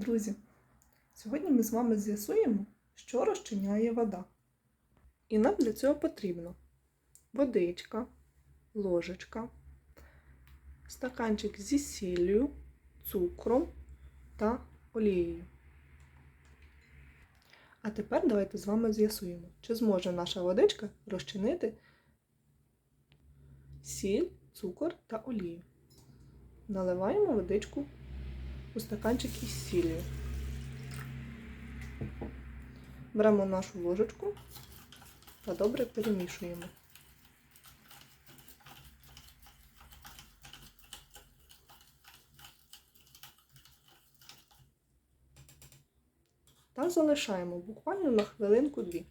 друзі! Сьогодні ми з вами з'ясуємо, що розчиняє вода. І нам для цього потрібно водичка, ложечка, стаканчик зі сіллю, цукром та олією. А тепер давайте з вами з'ясуємо, чи зможе наша водичка розчинити сіль, цукор та олію. Наливаємо водичку у стаканчик із сіллю. Беремо нашу ложечку та добре перемішуємо. Та залишаємо буквально на хвилинку-дві.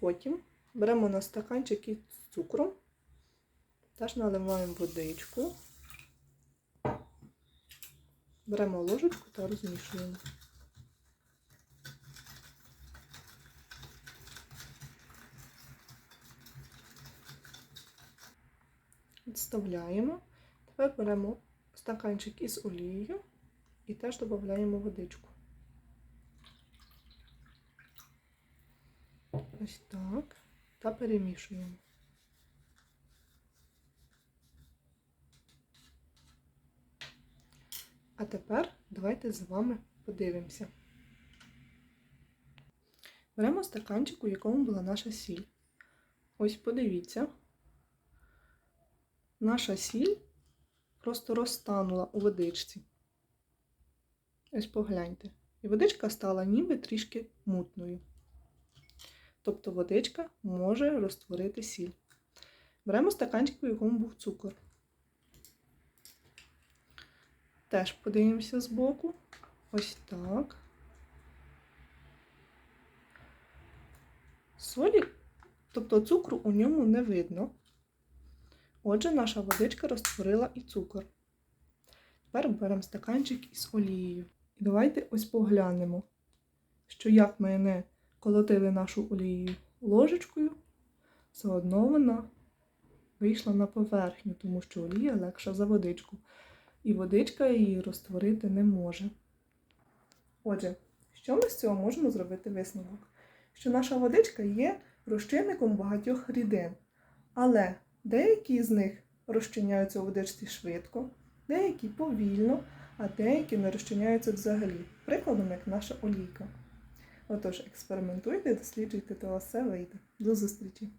Потім беремо на стаканчик із цукром, теж наливаємо водичку. Беремо ложечку та розмішуємо. Відставляємо. Тепер беремо стаканчик із олією і теж додаємо водичку. Ось так. Та перемішуємо. А тепер давайте з вами подивимося. Беремо стаканчик, у якому була наша сіль. Ось подивіться. Наша сіль просто розтанула у водичці. Ось погляньте. І водичка стала ніби трішки мутною. Тобто водичка може розтворити сіль. Беремо стаканчик, у якому був цукор. Теж подивимося збоку. Ось так. Солі, тобто цукру у ньому не видно. Отже, наша водичка розтворила і цукор. Тепер беремо стаканчик із олією. І давайте ось поглянемо, що як ми не колотили нашу олію ложечкою, все одно вона вийшла на поверхню, тому що олія легша за водичку. І водичка її розтворити не може. Отже, що ми з цього можемо зробити висновок? Що наша водичка є розчинником багатьох рідин, але деякі з них розчиняються у водичці швидко, деякі повільно, а деякі не розчиняються взагалі, прикладом як наша олійка. Отож, експериментуйте, досліджуйте, то все вийде. До зустрічі!